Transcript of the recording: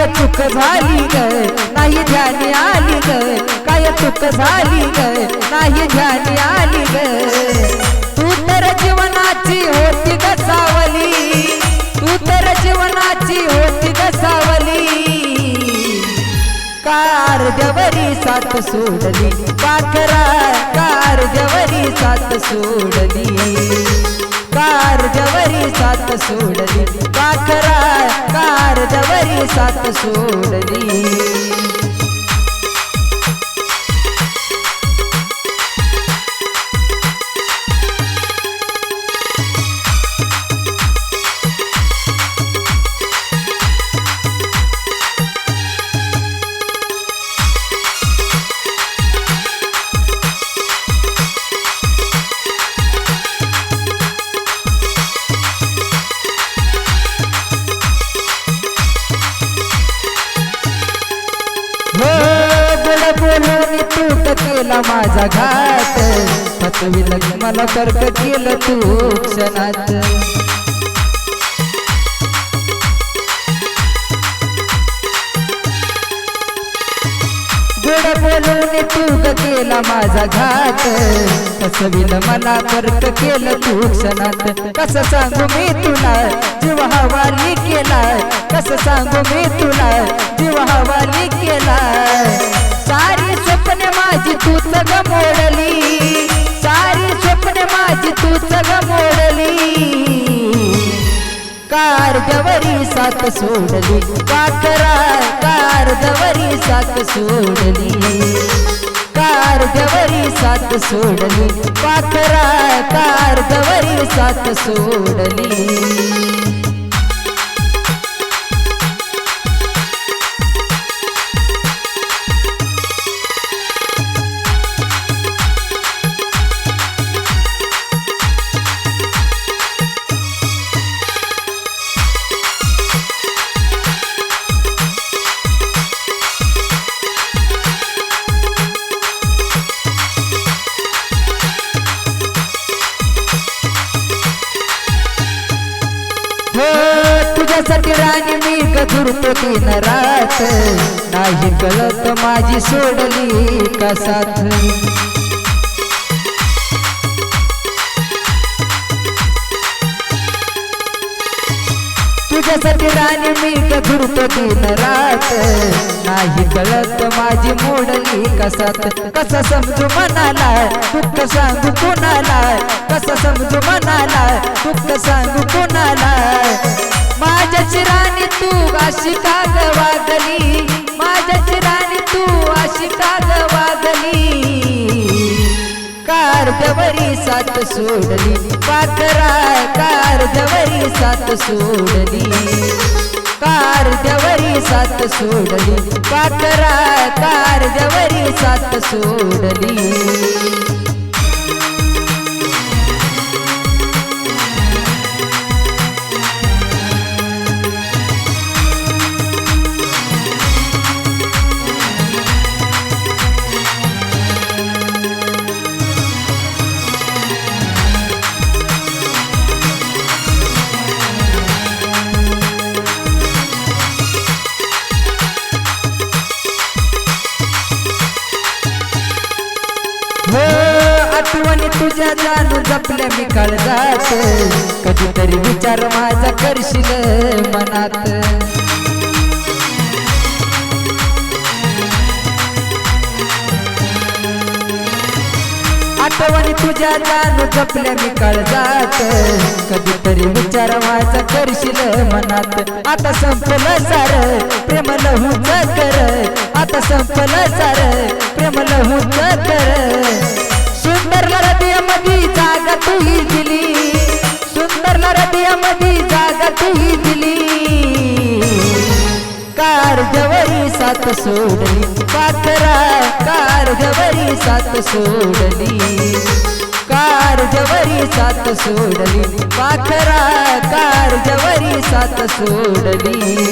काय चुक झाली ग? नाही ध्यानी आली ग. काय चुक झाली ग? नाही ध्यानी आली ग. तू तर जीवनाची होती ग सावली. तू तर जीवनाची होती ग सावली. कार जवरी सात सोडली. पाखरा कार जवरी सात सोडली. कार जवरी सात सोडली. पाखरा कार जवरी सात सोडली. बोलून तूट केला माझा घात फसविल मला तर्क केलं तू क्षणात. गुड बोलून तूट केला माझा घात फसविल मला तर्क केलं तू क्षणात. कसं सांगू मी तुला जीव हवाली केला. कसं सांगू मी तुला जीव हवाली केला. कारदवरी सात सोडली. पाखरा कारदवरी सात सोडली. कारदवरी सात सोडली. पाखरा कारदवरी सात सोडली. हो तुझ्यासाठी राणी मी गधुरतो दिन रात नाही गलत माझी सोडली का साथ? तुझ्यासाठी राणी मी गधुरतो दिन रात नाही कळत माझी मोडली कसात कसं समजू मनाला? दुःख सांगू कोणाला? कसं समजू मनाला? दुःख सांगू कोणाला? तू अशी काग वाजली. माझ्याची राणी तू अशी काग वाजली. वागली कार जवरी सोडली. पाखरा कार सात सोडली. कार सात सोडली. पाखरा कार सात सोडली. हो आठवणी तुझ्या जाणू जपल्या मी काळजात. कधीतरी विचार माझा करशील मनात. आठवणी तुझ्या जाणू जपल्या मी काळजात. कधीतरी विचार माझा करशील मनात. आता संपलं सार प्रेम लहूच कर आता संपलं सार प्रेम लहूच कर सात सोडली. पाखरा कार जवरी सात सोडली. कार जवरी सात सोडली. पाखरा कार जवरी सात सोडली.